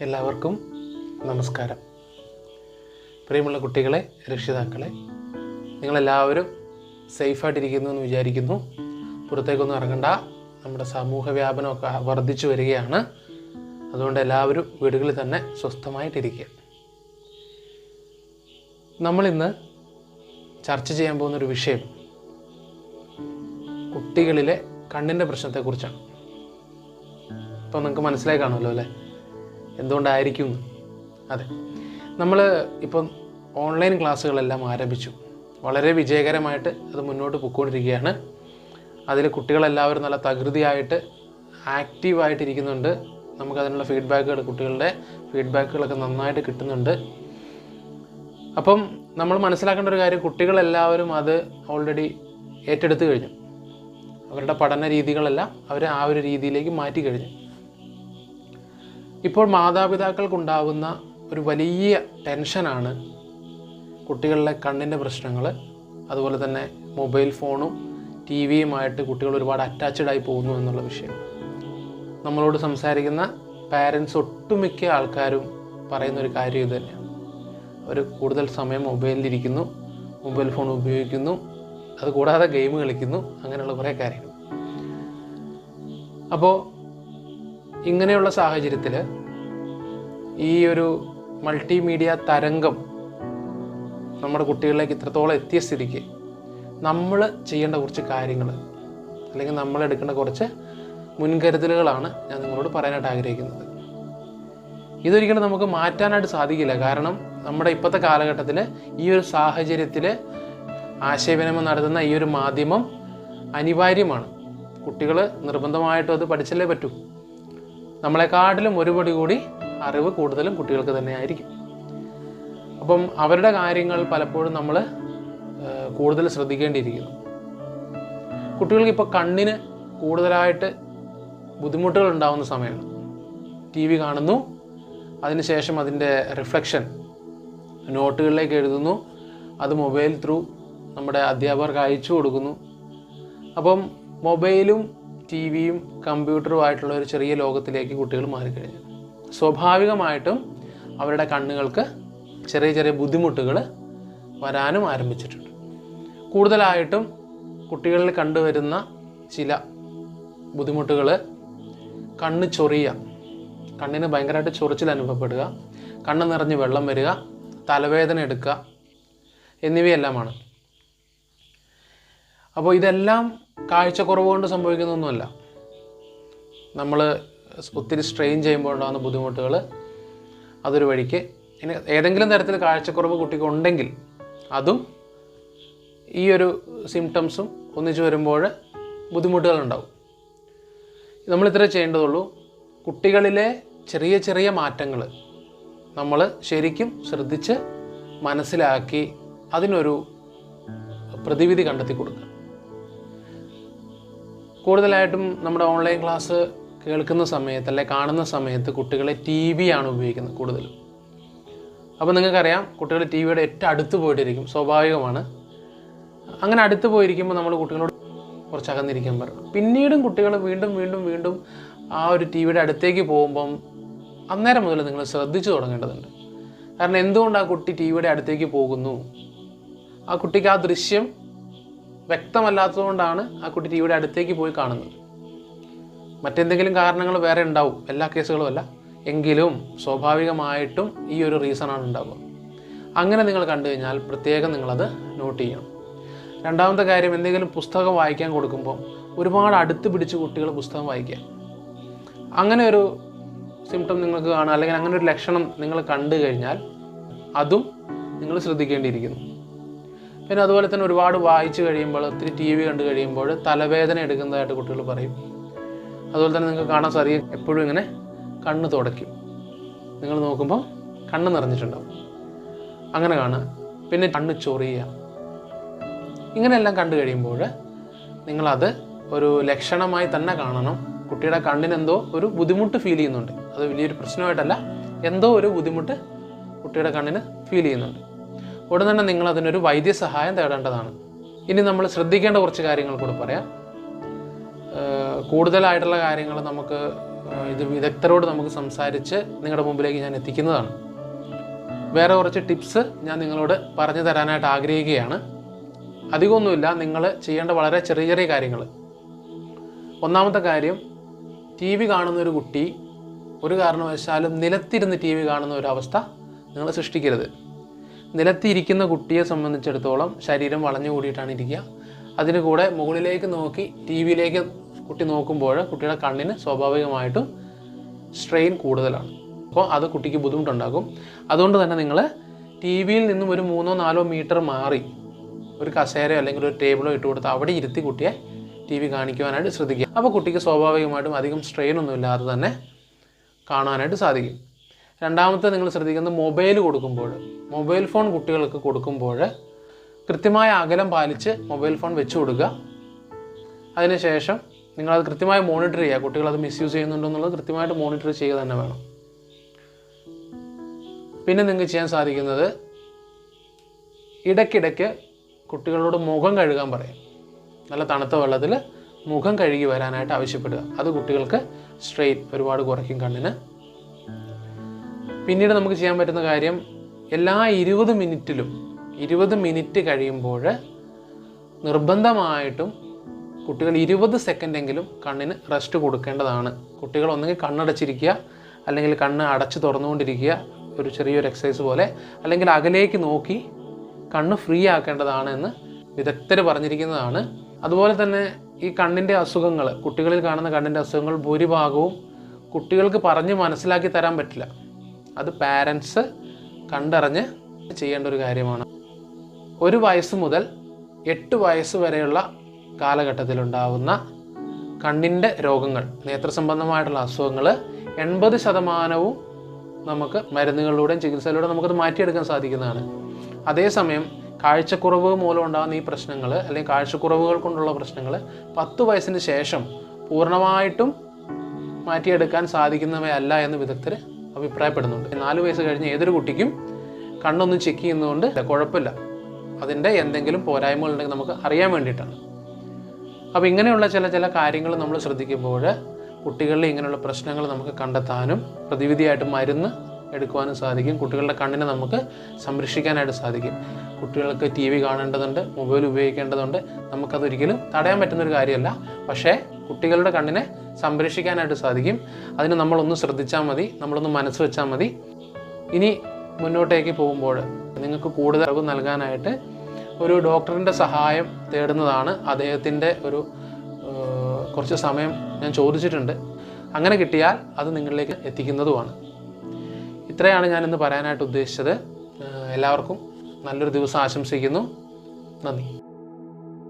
എല്ലാവർക്കും നമസ്കാരം. പ്രിയമുള്ള കുട്ടികളെ രക്ഷിതാക്കളെ നിങ്ങളെല്ലാവരും സേഫായിട്ടിരിക്കുന്നു എന്ന് വിചാരിക്കുന്നു. പുറത്തേക്കൊന്നും ഇറങ്ങണ്ട. നമ്മുടെ സമൂഹ വ്യാപനമൊക്കെ വർദ്ധിച്ചു വരികയാണ്. അതുകൊണ്ട് എല്ലാവരും വീടുകളിൽ തന്നെ സ്വസ്ഥമായിട്ടിരിക്കുക. നമ്മളിന്ന് ചർച്ച ചെയ്യാൻ പോകുന്നൊരു വിഷയം കുട്ടികളിലെ കണ്ണിന്റെ പ്രശ്നത്തെക്കുറിച്ചാണ്. ഇപ്പോൾ നിങ്ങൾക്ക് മനസ്സിലായി കാണുമല്ലോ അല്ലേ? എന്തുകൊണ്ടായിരിക്കും. അതെ. നമ്മൾ ഇപ്പം ഓൺലൈൻ ക്ലാസ്സുകളെല്ലാം ആരംഭിച്ചു. വളരെ വിജയകരമായിട്ട് അത് മുന്നോട്ട് പൊയ്ക്കൊണ്ടിരിക്കുകയാണ് അതിൽ കുട്ടികളെല്ലാവരും നല്ല തകൃതിയായിട്ട് ആക്റ്റീവായിട്ടിരിക്കുന്നുണ്ട്. നമുക്കതിനുള്ള ഫീഡ്ബാക്കുകൾ കുട്ടികളുടെ ഫീഡ്ബാക്കുകളൊക്കെ നന്നായിട്ട് കിട്ടുന്നുണ്ട്. അപ്പം നമ്മൾ മനസ്സിലാക്കേണ്ട ഒരു കാര്യം കുട്ടികളെല്ലാവരും അത് ഓൾറെഡി ഏറ്റെടുത്ത് കഴിഞ്ഞു. അവരുടെ പഠന രീതികളെല്ലാം അവർ ആ ഒരു രീതിയിലേക്ക് മാറ്റി കഴിഞ്ഞു. ഇപ്പോൾ മാതാപിതാക്കൾക്കുണ്ടാകുന്ന ഒരു വലിയ ടെൻഷനാണ് കുട്ടികളിലെ കണ്ണിന്റെ പ്രശ്നങ്ങൾ അതുപോലെ തന്നെ മൊബൈൽ ഫോണും ടി വിയുമായിട്ട് കുട്ടികൾ ഒരുപാട് അറ്റാച്ച്ഡ് ആയി പോകുന്നു എന്നുള്ള വിഷയം. നമ്മളോട് സംസാരിക്കുന്ന പാരൻസ് ഒട്ടുമിക്ക ആൾക്കാരും പറയുന്ന ഒരു കാര്യം ഇത് തന്നെയാണ്. അവർ കൂടുതൽ സമയം മൊബൈലിലിരിക്കുന്നു മൊബൈൽ ഫോൺ ഉപയോഗിക്കുന്നു അതുകൂടാതെ ഗെയിം കളിക്കുന്നു അങ്ങനെയുള്ള കുറേ കാര്യങ്ങൾ. അപ്പോൾ ഇങ്ങനെയുള്ള സാഹചര്യത്തിൽ ഈ ഒരു മൾട്ടിമീഡിയ തരംഗം നമ്മുടെ കുട്ടികളിലേക്ക് ഇത്രത്തോളം എത്തിയ സ്ഥിതിക്ക് നമ്മൾ ചെയ്യേണ്ട കുറച്ച് കാര്യങ്ങൾ അല്ലെങ്കിൽ നമ്മൾ എടുക്കേണ്ട കുറച്ച് മുൻകരുതലുകളാണ് ഞാൻ നിങ്ങളോട് പറയാനായിട്ട് ആഗ്രഹിക്കുന്നത്. ഇതൊരിക്കലും നമുക്ക് മാറ്റാനായിട്ട് സാധിക്കില്ല. കാരണം നമ്മുടെ ഇപ്പോഴത്തെ കാലഘട്ടത്തിൽ ഈ ഒരു സാഹചര്യത്തിൽ ആശയവിനിമയം നടത്തുന്ന ഈ ഒരു മാധ്യമം അനിവാര്യമാണ്. കുട്ടികൾ നിർബന്ധമായിട്ടും അത് പഠിച്ചല്ലേ പറ്റൂ. നമ്മളെക്കാട്ടിലും ഒരുപടി കൂടി അറിവ് കൂടുതലും കുട്ടികൾക്ക് തന്നെ ആയിരിക്കും അപ്പം അവരുടെ കാര്യങ്ങൾ പലപ്പോഴും നമ്മൾ കൂടുതൽ ശ്രദ്ധിക്കേണ്ടിയിരിക്കുന്നു. കുട്ടികൾക്ക് ഇപ്പോൾ കണ്ണിന് കൂടുതലായിട്ട് ബുദ്ധിമുട്ടുകൾ ഉണ്ടാകുന്ന സമയമാണ്. ടി വി കാണുന്നു അതിനുശേഷം അതിന്റെ റിഫ്ലക്ഷൻ നോട്ടുകളിലേക്ക് എഴുതുന്നു അത് മൊബൈൽ ത്രൂ നമ്മുടെ അധ്യാപകർക്ക് അയച്ചു കൊടുക്കുന്നു. അപ്പം മൊബൈലും ടി വിയും കമ്പ്യൂട്ടറുമായിട്ടുള്ള ഒരു ചെറിയ ലോകത്തിലേക്ക് കുട്ടികൾ മാറിക്കഴിഞ്ഞു. സ്വാഭാവികമായിട്ടും അവരുടെ കണ്ണുകൾക്ക് ചെറിയ ചെറിയ ബുദ്ധിമുട്ടുകൾ വരാനും ആരംഭിച്ചിട്ടുണ്ട്. കൂടുതലായിട്ടും കുട്ടികളിൽ കണ്ടുവരുന്ന ചില ബുദ്ധിമുട്ടുകൾ കണ്ണ് ചൊറിയുക കണ്ണിന് ഭയങ്കരമായിട്ട് ചൊറിച്ചിൽ അനുഭവപ്പെടുക കണ്ണ് നിറഞ്ഞ് വെള്ളം വരിക തലവേദന എടുക്കുക എന്നിവയെല്ലാമാണ്. അപ്പോൾ ഇതെല്ലാം കാഴ്ചക്കുറവ് കൊണ്ട് സംഭവിക്കുന്നൊന്നുമല്ല. നമ്മൾ ഒത്തിരി സ്ട്രെയിൻ ചെയ്യുമ്പോൾ ഉണ്ടാകുന്ന ബുദ്ധിമുട്ടുകൾ അതൊരു വഴിക്ക് ഇനി ഏതെങ്കിലും തരത്തിൽ കാഴ്ചക്കുറവ് കുട്ടിക്ക് ഉണ്ടെങ്കിൽ അതും ഈ ഒരു സിംറ്റംസും ഒന്നിച്ചു വരുമ്പോൾ ബുദ്ധിമുട്ടുകളുണ്ടാവും. നമ്മൾ ഇത്ര ചെയ്യേണ്ടതുള്ളൂ കുട്ടികളിലെ ചെറിയ ചെറിയ മാറ്റങ്ങൾ നമ്മൾ ശരിക്കും ശ്രദ്ധിച്ച് മനസ്സിലാക്കി അതിനൊരു പ്രതിവിധി കണ്ടെത്തി കൊടുക്കുക കൂടുതലായിട്ടും നമ്മുടെ ഓൺലൈൻ ക്ലാസ് കേൾക്കുന്ന സമയത്ത് അല്ലെ കാണുന്ന സമയത്ത് കുട്ടികളെ ടി ആണ് ഉപയോഗിക്കുന്നത് കൂടുതലും. അപ്പോൾ നിങ്ങൾക്കറിയാം കുട്ടികൾ ടി വിയുടെ ഏറ്റവും അടുത്ത് പോയിട്ടിരിക്കും സ്വാഭാവികമാണ്. അങ്ങനെ അടുത്ത് പോയിരിക്കുമ്പോൾ നമ്മൾ കുട്ടികളോട് കുറച്ച് അകന്നിരിക്കാൻ പറയണം. പിന്നീടും കുട്ടികൾ വീണ്ടും വീണ്ടും വീണ്ടും ആ ഒരു ടി വിയുടെ അടുത്തേക്ക് പോകുമ്പം അന്നേരം മുതൽ നിങ്ങൾ ശ്രദ്ധിച്ചു തുടങ്ങേണ്ടതുണ്ട്. കാരണം എന്തുകൊണ്ട് ആ കുട്ടി ടി വിയുടെ അടുത്തേക്ക് പോകുന്നു? ആ കുട്ടിക്ക് ആ ദൃശ്യം വ്യക്തമല്ലാത്തതുകൊണ്ടാണ് ആ കുട്ടി ടി വിയുടെ അടുത്തേക്ക് പോയി കാണുന്നത്. മറ്റെന്തെങ്കിലും കാരണങ്ങൾ വേറെ ഉണ്ടാവും. എല്ലാ കേസുകളും അല്ല. എങ്കിലും സ്വാഭാവികമായിട്ടും ഈ ഒരു റീസണാണ് ഉണ്ടാവുക. അങ്ങനെ നിങ്ങൾ കണ്ടു കഴിഞ്ഞാൽ പ്രത്യേകം നിങ്ങളത് നോട്ട് ചെയ്യണം. രണ്ടാമത്തെ കാര്യം എന്തെങ്കിലും പുസ്തകം വായിക്കാൻ കൊടുക്കുമ്പോൾ ഒരുപാട് അടുത്ത് പിടിച്ച് കുട്ടികൾ പുസ്തകം വായിക്കുക. അങ്ങനെ ഒരു സിംറ്റം നിങ്ങൾക്ക് കാണുക അല്ലെങ്കിൽ അങ്ങനെ ഒരു ലക്ഷണം നിങ്ങൾ കണ്ടു കഴിഞ്ഞാൽ അതും നിങ്ങൾ ശ്രദ്ധിക്കേണ്ടിയിരിക്കുന്നു. പിന്നെ അതുപോലെ തന്നെ ഒരുപാട് വായിച്ചു കഴിയുമ്പോൾ ഒത്തിരി ടി വി കണ്ടു കഴിയുമ്പോൾ തലവേദന എടുക്കുന്നതായിട്ട് കുട്ടികൾ പറയും. അതുപോലെ തന്നെ നിങ്ങൾക്ക് കാണാൻ സാധിക്കും എപ്പോഴും ഇങ്ങനെ കണ്ണ് തുടയ്ക്കും. നിങ്ങൾ നോക്കുമ്പോൾ കണ്ണ് നിറഞ്ഞിട്ടുണ്ടാവും. അങ്ങനെ കാണുക. പിന്നെ കണ്ണ് ചൊറിയുക. ഇങ്ങനെയെല്ലാം കണ്ടു കഴിയുമ്പോൾ നിങ്ങളത് ഒരു ലക്ഷണമായി തന്നെ കാണണം. കുട്ടിയുടെ കണ്ണിനെന്തോ ഒരു ബുദ്ധിമുട്ട് ഫീൽ ചെയ്യുന്നുണ്ട്. അത് വലിയൊരു പ്രശ്നമായിട്ടല്ല എന്തോ ഒരു ബുദ്ധിമുട്ട് കുട്ടിയുടെ കണ്ണിന് ഫീൽ ചെയ്യുന്നുണ്ട്. ഉടൻ തന്നെ നിങ്ങൾ അതിനൊരു വൈദ്യസഹായം തേടേണ്ടതാണ്. ഇനി നമ്മൾ ശ്രദ്ധിക്കേണ്ട കുറച്ച് കാര്യങ്ങൾ കൂടെ പറയാം. കൂടുതലായിട്ടുള്ള കാര്യങ്ങൾ നമുക്ക് ഇത് വിദഗ്ധരോട് നമുക്ക് സംസാരിച്ച് നിങ്ങളുടെ മുമ്പിലേക്ക് ഞാൻ എത്തിക്കുന്നതാണ്. വേറെ കുറച്ച് ടിപ്സ് ഞാൻ നിങ്ങളോട് പറഞ്ഞു തരാനായിട്ട് ആഗ്രഹിക്കുകയാണ്. അധികമൊന്നുമില്ല നിങ്ങൾ ചെയ്യേണ്ട വളരെ ചെറിയ ചെറിയ കാര്യങ്ങൾ. ഒന്നാമത്തെ കാര്യം ടി വി കാണുന്ന ഒരു കുട്ടി ഒരു കാരണവശാലും നിലത്തിരുന്ന് ടി വി കാണുന്ന ഒരു അവസ്ഥ നിങ്ങൾ സൃഷ്ടിക്കരുത്. നിലത്തിരിക്കുന്ന കുട്ടിയെ സംബന്ധിച്ചിടത്തോളം ശരീരം വളഞ്ഞു കൂടിയിട്ടാണ് ഇരിക്കുക. അതിന് കൂടെ മുകളിലേക്ക് നോക്കി ടി വിയിലേക്ക് കുട്ടി നോക്കുമ്പോൾ കുട്ടിയുടെ കണ്ണിന് സ്വാഭാവികമായിട്ടും സ്ട്രെയിൻ കൂടുതലാണ്. അപ്പോൾ അത് കുട്ടിക്ക് ബുദ്ധിമുട്ടുണ്ടാകും അതുകൊണ്ട് തന്നെ നിങ്ങൾ ടി വിയിൽ നിന്നും ഒരു മൂന്നോ നാലോ മീറ്റർ മാറി ഒരു കസേരയോ അല്ലെങ്കിൽ ഒരു ടേബിളോ ഇട്ട് കൊടുത്ത് അവിടെ ഇരുത്തി കുട്ടിയെ ടി വി കാണിക്കുവാനായിട്ട് ശ്രദ്ധിക്കുക. അപ്പോൾ കുട്ടിക്ക് സ്വാഭാവികമായിട്ടും അധികം സ്ട്രെയിൻ ഒന്നും ഇല്ലാതെ തന്നെ കാണാനായിട്ട് സാധിക്കും. രണ്ടാമത്തെ നിങ്ങൾ ശ്രദ്ധിക്കുന്നത് മൊബൈൽ കൊടുക്കുമ്പോൾ. മൊബൈൽ ഫോൺ കുട്ടികൾക്ക് കൊടുക്കുമ്പോൾ കൃത്യമായ അകലം പാലിച്ച് മൊബൈൽ ഫോൺ വെച്ച് കൊടുക്കുക. അതിനുശേഷം നിങ്ങളത് കൃത്യമായി മോണിറ്റർ ചെയ്യുക. കുട്ടികൾ അത് മിസ്യൂസ് ചെയ്യുന്നുണ്ടോ എന്നുള്ളത് കൃത്യമായിട്ട് മോണിറ്റർ ചെയ്യുക തന്നെ വേണം. പിന്നെ നിങ്ങൾക്ക് ചെയ്യാൻ സാധിക്കുന്നത് ഇടയ്ക്കിടയ്ക്ക് കുട്ടികളോട് മുഖം കഴുകാൻ പറയും. നല്ല തണുത്ത വെള്ളത്തിൽ മുഖം കഴുകി വരാനായിട്ട് ആവശ്യപ്പെടുക. അത് കുട്ടികൾക്ക് സ്ട്രെയിൻ ഒരുപാട് കുറയ്ക്കും കണ്ണിന്. പിന്നീട് നമുക്ക് ചെയ്യാൻ പറ്റുന്ന കാര്യം എല്ലാ ഇരുപത് മിനിറ്റിലും ഇരുപത് മിനിറ്റ് കഴിയുമ്പോൾ നിർബന്ധമായിട്ടും കുട്ടികൾ ഇരുപത് സെക്കൻഡെങ്കിലും കണ്ണിന് റെസ്റ്റ് കൊടുക്കേണ്ടതാണ്. കുട്ടികൾ ഒന്നുകിൽ കണ്ണടച്ചിരിക്കുക അല്ലെങ്കിൽ കണ്ണ് അടച്ച് തുറന്നുകൊണ്ടിരിക്കുക ഒരു ചെറിയൊരു എക്സസൈസ് പോലെ അല്ലെങ്കിൽ അകലേക്ക് നോക്കി കണ്ണ് ഫ്രീ ആക്കേണ്ടതാണ് എന്ന് വിദഗ്ധർ പറഞ്ഞിരിക്കുന്നതാണ്. അതുപോലെ തന്നെ ഈ കണ്ണിന്റെ അസുഖങ്ങൾ കുട്ടികളിൽ കാണുന്ന കണ്ണിന്റെ അസുഖങ്ങൾ ഭൂരിഭാഗവും കുട്ടികൾക്ക് പറഞ്ഞ് മനസ്സിലാക്കി തരാൻ പറ്റില്ല. അത് പാരൻസ് കണ്ടറിഞ്ഞ് ചെയ്യേണ്ട ഒരു കാര്യമാണ്. ഒരു വയസ്സ് മുതൽ എട്ട് വയസ്സ് വരെയുള്ള കാലഘട്ടത്തിലുണ്ടാവുന്ന കണ്ണിന്റെ രോഗങ്ങൾ നേത്ര സംബന്ധമായിട്ടുള്ള അസുഖങ്ങൾ എൺപത് ശതമാനവും നമുക്ക് മരുന്നുകളിലൂടെയും ചികിത്സയിലൂടെ നമുക്കത് മാറ്റിയെടുക്കാൻ സാധിക്കുന്നതാണ്. അതേസമയം കാഴ്ചക്കുറവ് മൂലം ഉണ്ടാകുന്ന ഈ പ്രശ്നങ്ങൾ അല്ലെങ്കിൽ കാഴ്ചക്കുറവുകൾ കൊണ്ടുള്ള പ്രശ്നങ്ങൾ പത്ത് വയസ്സിന് ശേഷം പൂർണമായിട്ടും മാറ്റിയെടുക്കാൻ സാധിക്കുന്നവയല്ല എന്ന് വിദഗ്ധർ അഭിപ്രായപ്പെടുന്നുണ്ട്. നാല് വയസ്സ് കഴിഞ്ഞ് ഏതൊരു കുട്ടിക്കും കണ്ണൊന്ന് ചെക്ക് ചെയ്യുന്നതുകൊണ്ട് കുഴപ്പമില്ല. അതിന്റെ എന്തെങ്കിലും പോരായ്മകൾ ഉണ്ടെങ്കിൽ നമുക്ക് അറിയാൻ വേണ്ടിയിട്ടാണ്. അപ്പോൾ ഇങ്ങനെയുള്ള ചില ചില കാര്യങ്ങൾ നമ്മൾ ശ്രദ്ധിക്കുമ്പോൾ കുട്ടികളിൽ ഇങ്ങനെയുള്ള പ്രശ്നങ്ങൾ നമുക്ക് കണ്ടെത്താനും പ്രതിവിധിയായിട്ട് മരുന്ന് എടുക്കുവാനും സാധിക്കും. കുട്ടികളുടെ കണ്ണിനെ നമുക്ക് സംരക്ഷിക്കാനായിട്ട് സാധിക്കും. കുട്ടികൾക്ക് ടി വി കാണേണ്ടതുണ്ട് മൊബൈൽ ഉപയോഗിക്കേണ്ടതുണ്ട്. നമുക്കതൊരിക്കലും തടയാൻ പറ്റുന്നൊരു കാര്യമല്ല. പക്ഷേ കുട്ടികളുടെ കണ്ണിനെ സംരക്ഷിക്കാനായിട്ട് സാധിക്കും. അതിന് നമ്മളൊന്ന് ശ്രദ്ധിച്ചാൽ മതി നമ്മളൊന്ന് മനസ്സ് വെച്ചാൽ മതി. ഇനി മുന്നോട്ടേക്ക് പോകുമ്പോൾ നിങ്ങൾക്ക് കൂടുതൽ അറിവ് നൽകാനായിട്ട് ഒരു ഡോക്ടറിന്റെ സഹായം തേടുന്നതാണ് അദ്ദേഹത്തിന്റെ ഒരു കുറച്ച് സമയം ഞാൻ ചോദിച്ചിട്ടുണ്ട്. അങ്ങനെ കിട്ടിയാൽ അത് നിങ്ങളിലേക്ക് എത്തിക്കുന്നതുമാണ്. ഇത്രയാണ് ഞാൻ ഇന്ന് പറയാനായിട്ട് ഉദ്ദേശിച്ചത്. എല്ലാവർക്കും നല്ലൊരു ദിവസം ആശംസിക്കുന്നു. നന്ദി.